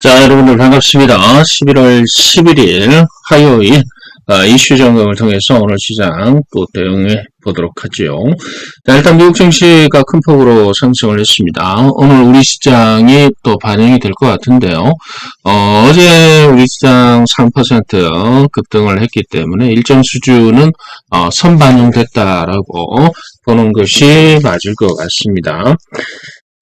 자, 여러분들 반갑습니다. 11월 11일 화요일 어, 이슈 점검을 통해서 오늘 시장 또 대응해 보도록 하죠. 자, 일단 미국 증시가 큰 폭으로 상승을 했습니다. 오늘 우리 시장이 또 반영이 될 것 같은데요. 어, 제 우리 시장 3% 급등을 했기 때문에 일정 수준은 어, 선반영됐다라고 보는 것이 맞을 것 같습니다.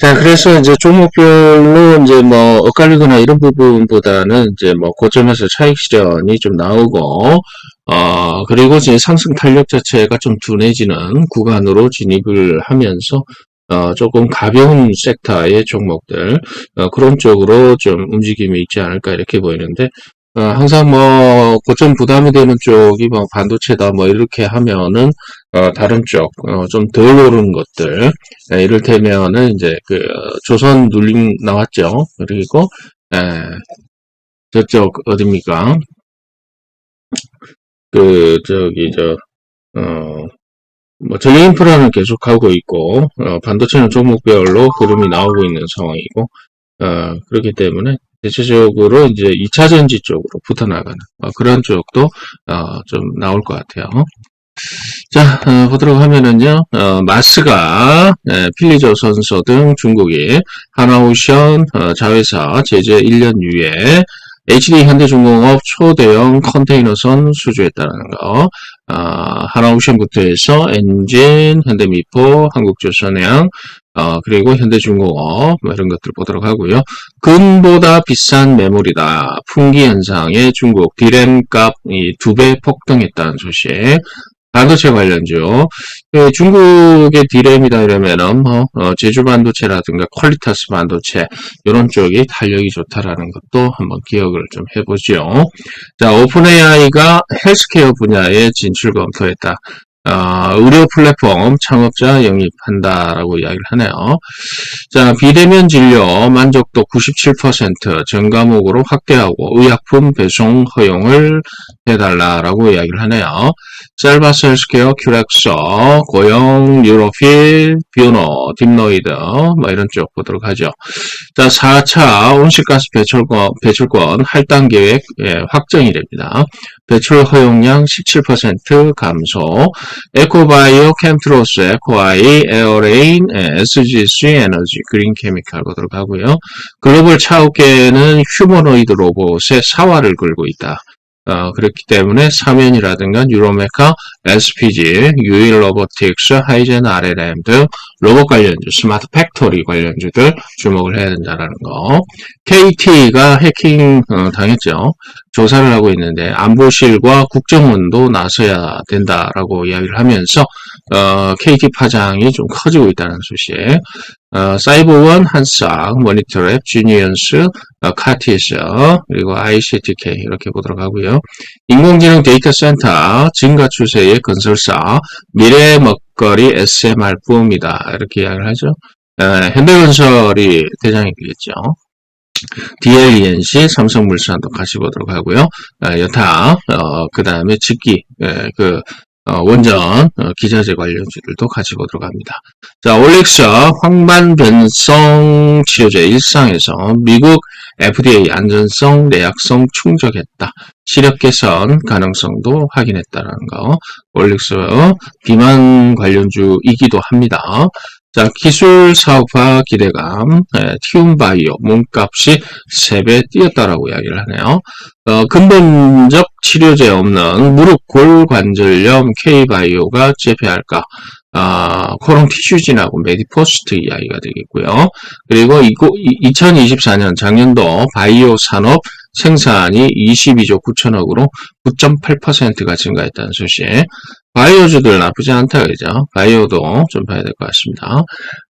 자, 그래서 이제 종목별로 이제 뭐 엇갈리거나 이런 부분보다는 이제 뭐 고점에서 차익 실현이 좀 나오고, 어, 그리고 이제 상승 탄력 자체가 좀 둔해지는 구간으로 진입을 하면서, 어, 조금 가벼운 섹터의 종목들, 어, 그런 쪽으로 좀 움직임이 있지 않을까 이렇게 보이는데, 어, 항상 뭐 고점 부담이 되는 쪽이 뭐 반도체다 뭐 이렇게 하면은 어, 다른 쪽, 어, 좀덜 오른 것들, 예, 이를테면은 이제 그 어, 조선 눌림 나왔죠. 그리고 에, 저쪽 어딥니까? 그 저기 저 어. 뭐 전력 인프라는 계속 가고 있고 어, 반도체는 종목별로 흐름이 나오고 있는 상황이고 어, 그렇기 때문에 대체적으로 이제 2차 전지 쪽으로 붙어 나가는 어, 그런 쪽도 어, 좀 나올 것 같아요. 자, 어, 보도록 하면은요, 어, 마스가, 예, 필리조선소 등 중국이 하나오션 어, 자회사 제재 1년 유예, HD 현대중공업 초대형 컨테이너선 수주했다는 거, 어, 하나오션부터 해서 엔진, 현대미포, 한국조선해양, 어, 그리고 현대중공업 뭐 이런 것들 보도록 하고요. 근보다 비싼 매물이다. 풍기 현상에 중국 디램 값이 두 배 폭등했다는 소식. 반도체 관련주. 그 중국의 디램이다 이러면은 뭐 어, 제주 반도체라든가 퀄리타스 반도체 이런 쪽이 탄력이 좋다라는 것도 한번 기억을 좀 해보죠. 자, 오픈 AI가 헬스케어 분야에 진출 검토했다. 어, 의료 플랫폼 창업자 영입한다라고 이야기를 하네요. 자, 비대면 진료 만족도 97% 전과목으로 확대하고 의약품 배송 허용을 해달라라고 이야기를 하네요. 셀바스 헬스케어, 큐렉서, 고용, 뉴로필, 비오노, 딥노이드 뭐 이런 쪽 보도록 하죠. 자, 4차 온실가스 배출권, 배출권 할당 계획 예, 확정이 됩니다. 배출 허용량 17% 감소, 에코바이오, 캠트로스, 에코아이, 에어레인, SGC 에너지, 그린 케미칼 보도록 하고요. 글로벌 차업계는 휴머노이드 로봇의 사활을 걸고 있다. 어, 그렇기 때문에 사면이라든가 뉴로메카, SPG, 유일 로보틱스, 하이젠 RLM 등 로봇 관련주, 스마트 팩토리 관련주들 주목을 해야 된다는 거. KT가 해킹 어, 당했죠. 조사를 하고 있는데 안보실과 국정원도 나서야 된다라고 이야기를 하면서 어, KT 파장이 좀 커지고 있다는 소식. 어, 사이버원, 한싹, 모니터랩, 주니언스, 어, 카티스, 그리고 ICTK 이렇게 보도록 하고요. 인공지능 데이터 센터 증가 추세의 건설사 미래 먹거리 SMR 뿜이다 이렇게 이야기를 하죠. 에, 현대건설이 대장이 되겠죠. DLENC, 삼성물산도 같이 보도록 하고요. 아, 여타, 어, 그 다음에 직기, 예, 그, 어, 원전, 어, 기자재 관련주들도 보도록 합니다. 자, 올릭스, 황반 변성 치료제 일상에서 미국 FDA 안전성, 내약성 충족했다. 시력 개선 가능성도 확인했다는 거. 올릭스 비만 관련주이기도 합니다. 자, 기술 사업화 기대감, 예, 티움바이오 몸값이 3배 뛰었다라고 이야기를 하네요. 어, 근본적 치료제 없는 무릎 골관절염 K바이오가 재배할까? 아, 코롱 티슈진하고 메디포스트 이야기가 되겠고요. 그리고 2024년 작년도 바이오 산업 생산이 22조 9천억으로 9.8%가 증가했다는 소식. 바이오주들 나쁘지 않다 그죠? 바이오도 좀 봐야 될 것 같습니다.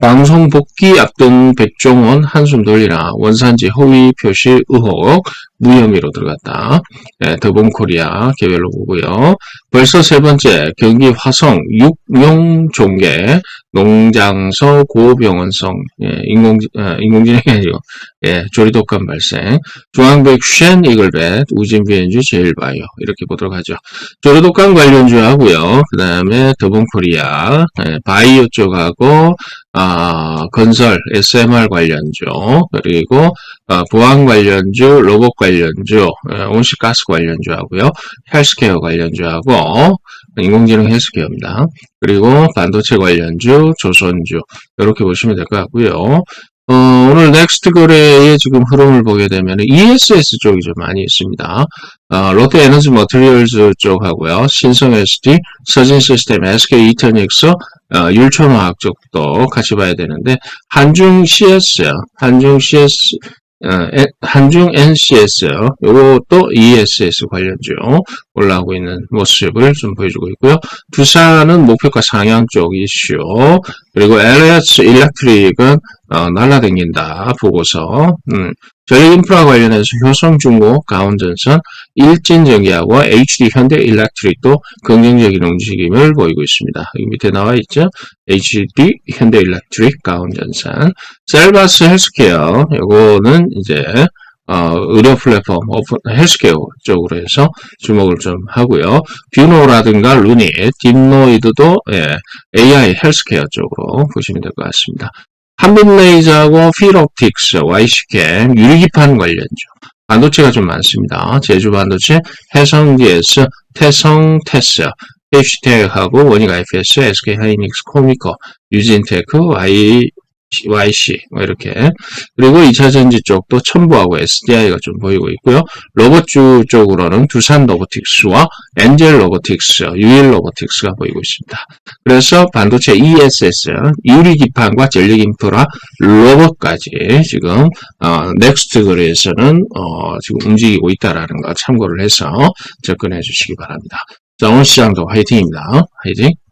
방송 복귀 앞둔 백종원 한숨 돌리라 원산지 허위 표시 의혹 무혐의로 들어갔다. 네, 더본코리아 개별로 보고요. 벌써 세 번째 경기 화성 육용 종계 농장서 고병원성 예, 인공 아, 인공지능이 아니고 예, 조리독감 발생. 중앙백 쉔 이글벳, 우진 비엔주 제일바이오. 이렇게 보도록 하죠. 조리독감 관련주 하고요. 그 다음에 더본코리아, 예, 바이오 쪽하고, 아, 건설, SMR 관련주, 그리고, 아, 보안 관련주, 로봇 관련주, 예, 온실가스 관련주 하고요. 헬스케어 관련주하고, 인공지능 헬스케어입니다. 그리고 반도체 관련주, 조선주, 이렇게 보시면 될 것 같고요. 어, 오늘 넥스트 거래의 지금 흐름을 보게 되면 ESS 쪽이 좀 많이 있습니다. 어, 롯데 에너지 머티리얼즈 쪽하고요. 신성 SD, 서진 시스템, SK 이터닉스, 어, 율촌화학 쪽도 같이 봐야 되는데 한중 CS, 한중 CS, 한중 NCS, 요것도 ESS 관련주 올라오고 있는 모습을 좀 보여주고 있고요. 두산은 목표가 상향 쪽 이슈, 그리고 LH 일렉트릭은 어, 날라다닌다 보고서. 음, 전력인프라 관련해서 효성중공, 가온전선, 일진전기하고 HD 현대 일렉트릭도 긍정적인 움직임을 보이고 있습니다. 여기 밑에 나와 있죠. HD 현대 일렉트릭, 가온전선, 셀바스 헬스케어 요거는 이제 어, 의료 플랫폼 오픈 헬스케어 쪽으로 해서 주목을 좀 하고요. 뷰노라든가 루닛, 딥노이드도 예, AI 헬스케어 쪽으로 보시면 될 것 같습니다. 한빛 레이저하고 필옵틱스, YC캠, 유리기판 관련주. 반도체가 좀 많습니다. 제주 반도체, 해성 DS, 태성 테스, 해시텍하고 원익 IFS, SK 하이닉스, 코미코, 유진테크, Y, YC, 뭐 이렇게. 그리고 2차전지 쪽도 첨부하고 SDI가 좀 보이고 있고요. 로봇주 쪽으로는 두산 로보틱스와 엔젤 로보틱스, 유일 로보틱스가 보이고 있습니다. 그래서 반도체 ESS, 유리기판과 전력인프라, 로봇까지 지금 어, 넥스트 거래에서는 어, 지금 움직이고 있다라는 거 참고를 해서 접근해 주시기 바랍니다. 자, 오늘 시장도 화이팅입니다. 화이팅!